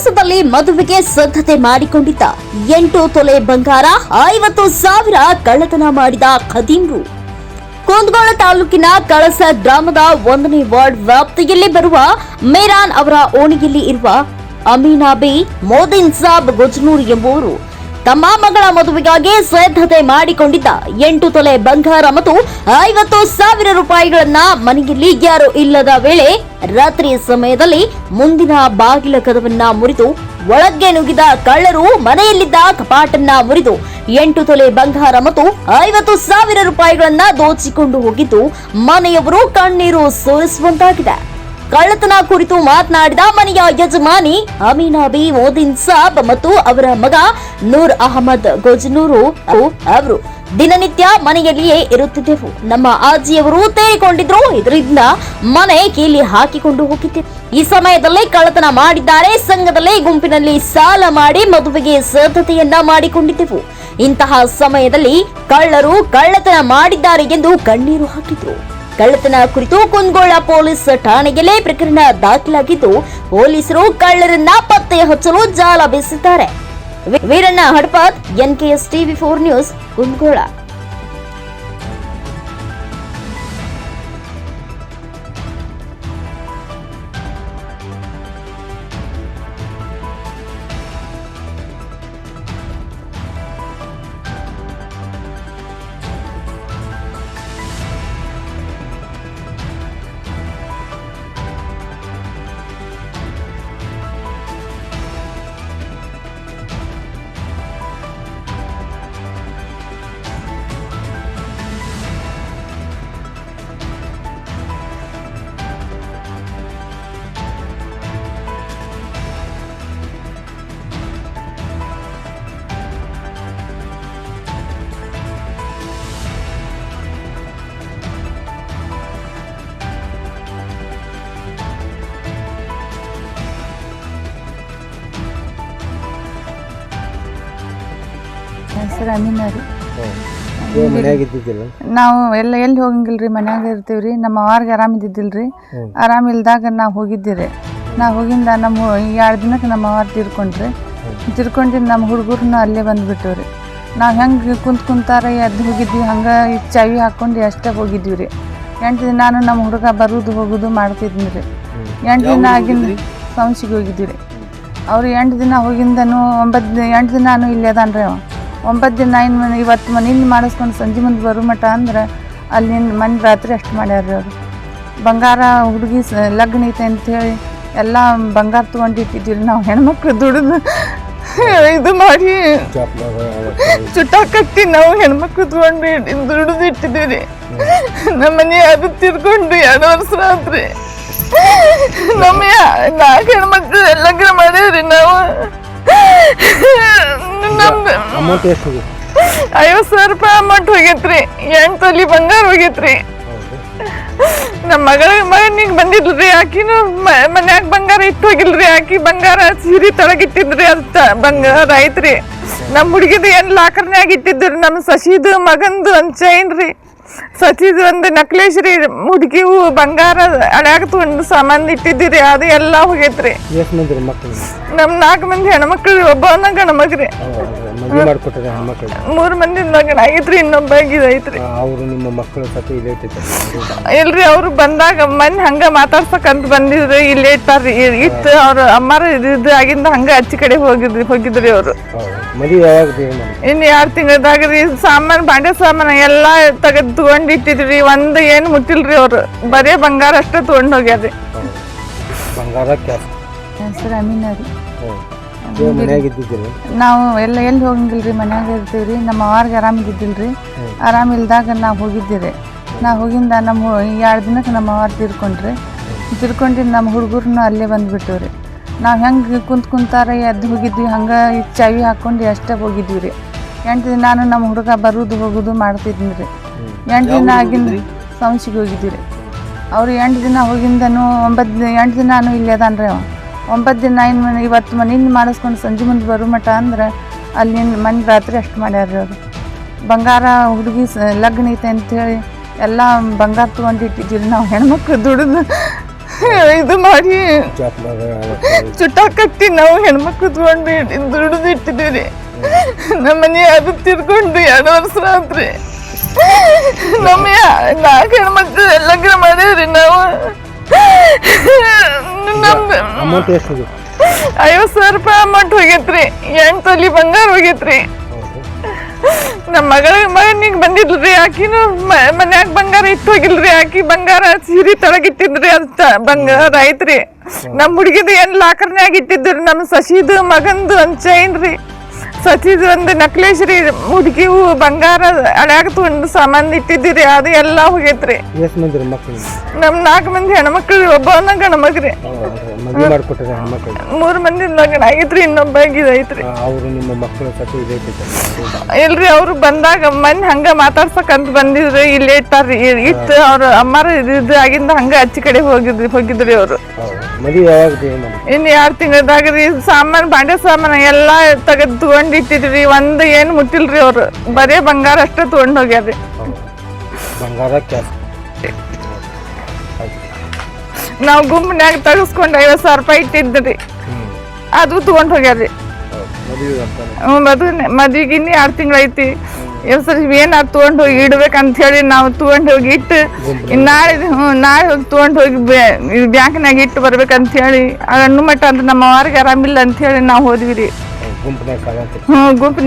ವಿಳಾಸದಲ್ಲಿ ಮದುವೆಗೆ ಸಿದ್ಧತೆ ಮಾಡಿಕೊಂಡಿದ್ದ ಎಂಟು ತೊಲೆ ಬಂಗಾರ, ಐವತ್ತು ಸಾವಿರ ಕಳ್ಳತನ ಮಾಡಿದ ಖದೀಮ್ರು. ಕುಂದಗೋಳ ತಾಲೂಕಿನ ಕಳಸ ಗ್ರಾಮದ ಒಂದನೇ ವಾರ್ಡ್ ವ್ಯಾಪ್ತಿಯಲ್ಲಿ ಬರುವ ಮೇರಾನ್ ಅವರ ಓಣಿಯಲ್ಲಿ ಇರುವ ಅಮೀನಾಬಿ ಮೋದಿನ್ ಸಾಬ್ ಗುಜ್ನೂರ್ ಎಂಬುವರು ತಮ್ಮ ಮಗಳ ಮದುವೆಗಾಗಿ ಸಿದ್ಧತೆ ಮಾಡಿಕೊಂಡಿದ್ದ ಎಂಟು ತೊಲೆ ಬಂಗಾರ ಮತ್ತು ಐವತ್ತು ಸಾವಿರ ರೂಪಾಯಿಗಳನ್ನ ಮನೆಯಲ್ಲಿ ಯಾರು ಇಲ್ಲದ ವೇಳೆ ರಾತ್ರಿ ಸಮಯದಲ್ಲಿ ಮುಂದಿನ ಬಾಗಿಲ ಕದವನ್ನ ಮುರಿದು ಒಳಗೆ ನುಗ್ಗಿದ ಕಳ್ಳರು ಮನೆಯಲ್ಲಿದ್ದ ಕಪಾಟನ್ನ ಮುರಿದು ಎಂಟು ತೊಲೆ ಬಂಗಾರ ಮತ್ತು ಐವತ್ತು ಸಾವಿರ ರೂಪಾಯಿಗಳನ್ನ ದೋಚಿಕೊಂಡು ಹೋಗಿದ್ದು ಮನೆಯವರು ಕಣ್ಣೀರು ಸುರಿಸುವಂತಾಗಿದೆ. ಕಳ್ಳತನ ಕುರಿತು ಮಾತನಾಡಿದ ಮನೆಯ ಯಜಮಾನಿ ಅಮೀನಾಬಿ ಮೋದಿನ್ ಸಾಬ್ ಮತ್ತು ಅವರ ಮಗ ನೂರ್ ಅಹಮದ್ ಗೊಜ್ನೂರು ಅವರು ದಿನನಿತ್ಯ ಮನೆಯಲ್ಲಿಯೇ ಇರುತ್ತಿದ್ದೆವು. ನಮ್ಮ ಅಜ್ಜಿಯವರು ತೇರಿಕೊಂಡಿದ್ರು. ಇದರಿಂದ ಮನೆ ಕೀಲಿ ಹಾಕಿಕೊಂಡು ಹೋಗಿದ್ದೆ. ಈ ಸಮಯದಲ್ಲಿ ಕಳ್ಳತನ ಮಾಡಿದ್ದಾರೆ. ಸಂಘದಲ್ಲಿ ಗುಂಪಿನಲ್ಲಿ ಸಾಲ ಮಾಡಿ ಮದುವೆಗೆ ಸಿದ್ಧತೆಯನ್ನ ಮಾಡಿಕೊಂಡಿದ್ದೆವು. ಇಂತಹ ಸಮಯದಲ್ಲಿ ಕಳ್ಳರು ಕಳ್ಳತನ ಮಾಡಿದ್ದಾರೆ ಎಂದು ಕಣ್ಣೀರು ಹಾಕಿದ್ರು. ಕಳ್ಳತನ ಕುರಿತು ಕುಂದಗೋಳ ಪೊಲೀಸ್ ಠಾಣೆಯಲ್ಲೇ ಪ್ರಕರಣ ದಾಖಲಾಗಿದ್ದು, ಪೊಲೀಸರು ಕಳ್ಳರನ್ನ ಪತ್ತೆ ಹಚ್ಚಲು ಜಾಲ ಬೀಸಿದ್ದಾರೆ. Veeranna Hadapad NKS TV four news, Kundagol. ಹೆಸರು ಅಮೀನ ರೀ ನೀವು ಮನ್ಯಾಗ ಇದ್ದಿದ್ದಿಲ್ಲ? ನಾವು ಎಲ್ಲ ಎಲ್ಲಿ ಹೋಗಂಗಿಲ್ಲ ರೀ ಮನ್ಯಾಗ ಇರ್ತೀವಿ ರೀ ನಮ್ಮ ಅವ್ರಿಗೆ ಆರಾಮಿದ್ದಿದ್ದಿಲ್ಲ ರೀ ಆರಾಮಿಲ್ದಾಗ ನಾವು ಹೋಗಿದ್ದೀರಿ. ನಾವು ಹೋಗಿಂದ ನಮ್ಮ ಎರಡು ದಿನಕ್ಕೆ ನಮ್ಮ ಅವ್ರ ತೀರ್ಕೊಂಡ್ರಿ. ತೀರ್ಕೊಂಡಿದ್ದು ನಮ್ಮ ಹುಡುಗರನ್ನ ಅಲ್ಲೇ ಬಂದುಬಿಟ್ಟು ರೀ ನಾವು ಹೆಂಗೆ ಕುಂತ್ ಕುಂತಾರ ಎದ್ದು ಹೋಗಿದ್ವಿ ಹಂಗೆ ಚಾವಿ ಹಾಕ್ಕೊಂಡು ಅಷ್ಟೇ ಹೋಗಿದ್ವಿ ರೀ ಎಂಟು ದಿನ ನಾನು ನಮ್ಮ ಹುಡುಗ ಬರೋದು ಹೋಗೋದು ಮಾಡ್ತಿದ್ನಿ ರೀ ಎಂಟು ದಿನ ಆಗಿಂದ ಸಂಸಿಗೆ ಹೋಗಿದ್ವಿ ರೀ ಅವ್ರು ಎಂಟು ದಿನ ಹೋಗಿಂದನು ಒಂಬತ್ತು ದಿನ ಎಂಟು ದಿನಾನು ಇಲ್ಲೇ ರೀ ಅವ. ಒಂಬತ್ತು ದಿನ ಇನ್ನು ಮನೆ ಇವತ್ತು ಮನೆಯಿಂದ ಮಾಡಿಸ್ಕೊಂಡು ಸಂಜೆ ಮುಂದೆ ಬರೋ ಮಠ ಅಂದ್ರೆ ಅಲ್ಲಿ ಮನೆ ರಾತ್ರಿ ಅಷ್ಟು ಮಾಡ್ಯಾರ್ರಿ ಅವರು. ಬಂಗಾರ, ಹುಡುಗಿ ಸ, ಲಗ್ನ ಐತೆ ಅಂಥೇಳಿ ಎಲ್ಲ ಬಂಗಾರ ತೊಗೊಂಡು ಇಟ್ಟಿದ್ವಿ ರೀ ನಾವು ಹೆಣ್ಮಕ್ಳು ದುಡಿದು. ಇದು ಮಾಡಿ ಚುಟ್ಟ ಕಟ್ಟಿ ನಾವು ಹೆಣ್ಮಕ್ಳು ತೊಗೊಂಡು ದುಡಿದು ಇಟ್ಟಿದ್ವಿ ನಮ್ಮ ಮನೆ ಅದು ತಿರ್ಕೊಂಡು ಎರಡು ವರ್ಷ ಆತ್ರಿ. ನಮ್ಮ ನಾಲ್ಕು ಹೆಣ್ಮಕ್ಳು ಲಗ್ನ ಮಾಡೇವ್ರಿ ನಾವು. ಅಮೌಂಟ್ ಎಷ್ಟು ಐವತ್ ಸಾವಿರ ರೂಪಾಯಿ ಅಮೌಂಟ್ ಹೋಗೈತ್ರಿ. ಎಂಟು ತೊಲಿ ಬಂಗಾರ ಹೋಗೈತ್ರಿ. ನಮ್ಮ ಮಗಳ ಮಗನಿಗೆ ಬಂದಿದ್ರಿ ಆಕಿನು ಮನ್ಯಾಗ ಬಂಗಾರ ಇಟ್ಟು ಹೋಗಿಲ್ರಿ. ಆಕಿ ಬಂಗಾರ ಸೀರೆ ತೊಳಗಿಟ್ಟಿದ್ರಿ ಅಂತ ಬಂಗಾರ ಐತ್ರಿ. ನಮ್ಮ ಹುಡುಗಿದು ಏನು ಲಾಕರ್ನ್ಯಾಗ ಇಟ್ಟಿದ್ರಿ ನಮ್ಮ ಸಸಿದು ಮಗಂದು ಒಂದು ಚೈನ್ ರೀ. ಸಸಿದು ಒಂದು ನಕ್ಲೇಶ್ರಿ ಹುಡುಗಿವು ಬಂಗಾರ ಅಳ್ಯಾಗ ತೊಗೊಂಡು ಸಾಮಾನು ಇಟ್ಟಿದ್ದೀರಿ ಅದು ಎಲ್ಲ ಹೋಗೈತ್ರಿ. ಎಷ್ಟು ಮಂದಿ ರೀ ಮಕ್ಕಳು ನಮ್ಮ ನಾಲ್ಕು ಮಂದಿ ಹೆಣ್ಮಕ್ಳು ಒಬ್ಬನ ಗಣಮಗ್ರಿ ಮದುವೆ ಮಾಡಿಕೊಟ್ಟಾರೆ ಹೆಣ್ಮಕ್ಳು ಮೂರು ಮಂದಿ ಲಗ್ನ ಆಗೈತ್ರಿ ಇನ್ನೊಬ್ಬ ಐತ್ರಿ. ಅವರು ನಿಮ್ಮ ಮಕ್ಕಳು ಸತ್ತು ಇಲ್ಲೇ ಇಟ್ಟಿದ್ದಾರೆ. ಇಲ್ರಿ ಅವ್ರು ಬಂದಾಗ ಮನ್ ಹಂಗ ಮಾತಾಡ್ಸಕಂತ ಬಂದಿದ್ರು ಇಲ್ಲೇ ಇಟ್ಟಾರ್ರಿ ಇತ್ತು ಅವ್ರ ಅಮ್ಮಾರ ಇದು ಆಗಿಂದ ಹಂಗ ಅಚ್ಚ ಕಡೆ ಹೋಗಿದ್ರಿ ಹೋಗಿದ್ರಿ ಅವರು. ಇನ್ ಮದುವೆ ಯಾವಾಗ ರೀ ಇನ್ನು ಎರಡು ತಿಂಗಳದಾಗ ರೀ ಸಾಮಾನು ಬಾಂಡೆ ಸಾಮಾನು ಎಲ್ಲ ತೆಗೆದು ತಗೊಂಡು ಇಟ್ಟಿದ್ರಿ ಒಂದು ಏನು ಮುಟ್ಟಿಲ್ರಿ ಅವ್ರು. ಬರೇ ಬಂಗಾರ ಅಷ್ಟೇ ತಗೊಂಡ್ ಹೋಗ್ಯಾರ್ರಿ. ಬಂಗಾರ ಕ್ಯಾಶ್. ಹೆಸರು ಅಮೀನ ರೀ ನೀವು ಮನ್ಯಾಗ ಇದ್ದಿದ್ದಿಲ್ಲ ನಾವು ಎಲ್ಲ ಎಲ್ಲಿ ಹೋಗಂಗಿಲ್ಲ ರೀ ಮನ್ಯಾಗ ಇರ್ತೀವಿ ರೀ ನಮ್ಮ ಅವ್ರಿಗೆ ಆರಾಮಿಗಿದ್ದಿಲ್ರಿ ಆರಾಮ್ ಇಲ್ದಾಗ ನಾವು ಹೋಗಿದ್ದೀರಿ. ನಾ ಹೋಗಿಂದ ನಮ್ಮ ಎರಡು ದಿನಕ್ಕೆ ನಮ್ಮ ಅವ್ರು ತೀರ್ಕೊಂಡ್ರಿ. ತೀರ್ಕೊಂಡಿದ್ದು ನಮ್ಮ ಹುಡುಗರನ್ನ ಅಲ್ಲೇ ಬಂದುಬಿಟ್ಟವ್ರಿ. ನಾವು ಹೆಂಗೆ ಕುಂತ್ ಕುಂತಾರ ಎದ್ದು ಹೋಗಿದ್ವಿ ಹಂಗೆ ಚಾವಿ ಹಾಕ್ಕೊಂಡು ಅಷ್ಟೇ ಹೋಗಿದ್ವಿ ರೀ ಎಂಟು ದಿನ ನಾನು ನಮ್ಮ ಹುಡುಗ ಬರೋದು ಹೋಗೋದು ಮಾಡ್ತಿದ್ದೀನಿ ರೀ ಎಂಟು ದಿನ ಆಗಿಂದ ಸಂಸಿಗೆ ಹೋಗಿದ್ದೀರಿ. ಅವ್ರು ಎಂಟು ದಿನ ಹೋಗಿಂದನು ಒಂಬತ್ತು ದಿನ ಎಂಟು ದಿನಾನು ಇಲ್ಲೇ ಅದಾನ್ರಿ ಅವ. ಒಂಬತ್ತು ದಿನ ಇನ್ನು ಮನೆ ಇವತ್ತು ಮನೆಯಿಂದ ಮಾಡಿಸ್ಕೊಂಡು ಸಂಜೆ ಮುಂದೆ ಬರೋ ಮಠ ಅಂದ್ರೆ ಅಲ್ಲಿ ಮನೆ ರಾತ್ರಿ ಅಷ್ಟು ಮಾಡ್ಯಾರ ರೀ ಅವರು. ಬಂಗಾರ ಹುಡುಗಿ ಸ ಲಗ್ನ ಐತೆ ಅಂಥೇಳಿ ಎಲ್ಲ ಬಂಗಾರ ತೊಗೊಂಡು ಇಟ್ಟಿದ್ದೀವಿ ನಾವು ಹೆಣ್ಮಕ್ಳು ದುಡಿದು. ಇದು ಮಾಡಿ ಚುಟ್ಟ ಕಟ್ಟಿ ನಾವು ಹೆಣ್ಮಕ್ಳು ತಗೊಂಡು ದುಡಿದು ಇಟ್ಟಿದ್ದೀವಿ ನಮ್ಮ ಮನೆ ಅದು ತಿರ್ಕೊಂಡು ಎರಡು ವರ್ಷ ಆತ್ರಿ. ನಮ್ಮ ನಾಲ್ಕು ಹೆಣ್ಮಕ್ಳು ಲಗ್ನ ಮಾಡೇವ್ರಿ ನಾವು. ಅಮೌಂಟ್ ಎಷ್ಟು ಐವತ್ತು ಸಾವಿರ ರೂಪಾಯಿ ಅಮೌಂಟ್ ಹೋಗೈತ್ರಿ. ಎಂಟು ತೊಲಿ ಬಂಗಾರ ಹೋಗೈತ್ರಿ. ನಮ್ಮ ಮಗಳ ಮಗನಿಗೆ ಬಂದಿದ್ರಿ ಆಕಿನೂ ಮನ್ಯಾಗ ಬಂಗಾರ ಇಟ್ಟು ಹೋಗಿಲ್ರಿ. ಆಕಿ ಬಂಗಾರ ಸೀರೆ ತೊಳಗಿಟ್ಟಿದ್ರಿ ಅಂತ ಬಂಗಾರ ಐತ್ರಿ. ನಮ್ಮ ಹುಡುಗಿದು ಏನ್ ಲಾಕರ್ನ್ಯಾಗ ಇಟ್ಟಿದ್ರಿ ನಮ್ಮ ಸಸಿದು ಮಗಂದು ಒಂದ್ ಚೈನ್ ರೀ ಸಸಿದು ಒಂದು ನಕ್ಲೇಸ್ ರೀ ಹುಡುಗಿವು ಬಂಗಾರ ಅಳ್ಯಾಗ ಒಂದು ಸಾಮಾನು ಇಟ್ಟಿದ್ದೀರಿ ಅದು ಎಲ್ಲ ಹೋಗೈತ್ರಿ. ಎಷ್ಟು ಮಂದಿ ರೀ ಮಕ್ಕಳು ನಮ್ ನಾಲ್ಕು ಮಂದಿ ಹೆಣ್ಮಕ್ಳು ಒಬ್ಬವನ್ನ ಗಣಮಗ್ರಿ ಮದುವೆ ಮಾಡಿಕೊಟ್ಟಾರೆ ಹೆಣ್ಮಕ್ಳು. ಮೂರ್ ಮಂದಿ ಲಗ್ನ ಆಗೈತ್ರಿ ಇನ್ನೊಬ್ಬ ಐತ್ರಿ. ಅವರು ನಿಮ್ಮ ಮಕ್ಕಳ ಸತಿ ಇಲ್ರಿ ಅವ್ರು ಬಂದಾಗ ಮನ್ ಹಂಗ ಮಾತಾಡ್ಸಕಂತ ಬಂದಿದ್ರು ಇಲ್ಲೇ ಇಟ್ಟಾರ್ರಿ. ಇ- ಇಟ್ಟು ಅವ್ರ ಅಮ್ಮಾರ ಇದು ಆಗಿಂದ ಹಂಗ ಅಚ್ಚಿ ಕಡೆ ಹೋಗಿದ್ರಿ ಹೋಗಿದ್ರಿ ಅವ್ರು. ಮದುವೆ ಯಾವಾಗ ರೀ ಇನ್ನು ಇನ್ ಎರಡ್ ತಿಂಗಳದಾಗ ರೀ ಸಾಮಾನ್ ಬಾಂಡೆ ಸಾಮಾನು ಎಲ್ಲಾ ತೆಗೆದ್ ತಗೊಂಡ್ ಇಟ್ಟಿದ್ರಿ ಒಂದ್ ಏನ್ ಮುಟ್ಟಿಲ್ರಿ ಅವ್ರು. ಬರೇ ಬಂಗಾರ ಅಷ್ಟೇ ತಗೊಂಡ್ ಹೋಗ್ಯಾರ್ರಿ. ಬಂಗಾರ ನಾವ್ ಗುಂಪಿನ್ಯಾಗ ತಗಸ್ಕೊಂಡ್ ಐವತ್ ಸಾವಿರ ರೂಪಾಯಿ ಇಟ್ಟಿದ್ರಿ. ಅದು ತಗೊಂಡ್ ಹೋಗ್ಯಾರ್ರಿ. ಮದುವೆ ಮದ್ವಿಗೆ ಇನ್ನೂ ಎರಡು ತಿಂಗಳು ಐತಿ. ಸರಿ ಏನು ತೊಗೊಂಡು ಹೋಗಿ ಇಡ್ಬೇಕಂತ ಹೇಳಿ ನಾವು ತಗೊಂಡ್ ಹೋಗಿ ಇಟ್ಟು ನಾಳೆ ಹ್ಞೂ ನಾಳೆ ಹೋಗಿ ತಗೊಂಡ್ ಹೋಗಿ ಬ್ಯಾಂಕ್ನಾಗ ಇಟ್ಟು ಬರ್ಬೇಕಂತ ಹೇಳಿ ಹಣ್ಣು ಮಟ್ಟ ಅಂತ ನಮ್ಮ ಅವ್ರಿಗೆ ಆರಾಮಿಲ್ಲ ಅಂತ ಹೇಳಿ ನಾವು ಹೋದ್ವಿ ರೀ. ಗುಂಪಿನಾಗ ಕಾಲ ಹ್ಞೂ ಗುಂಪು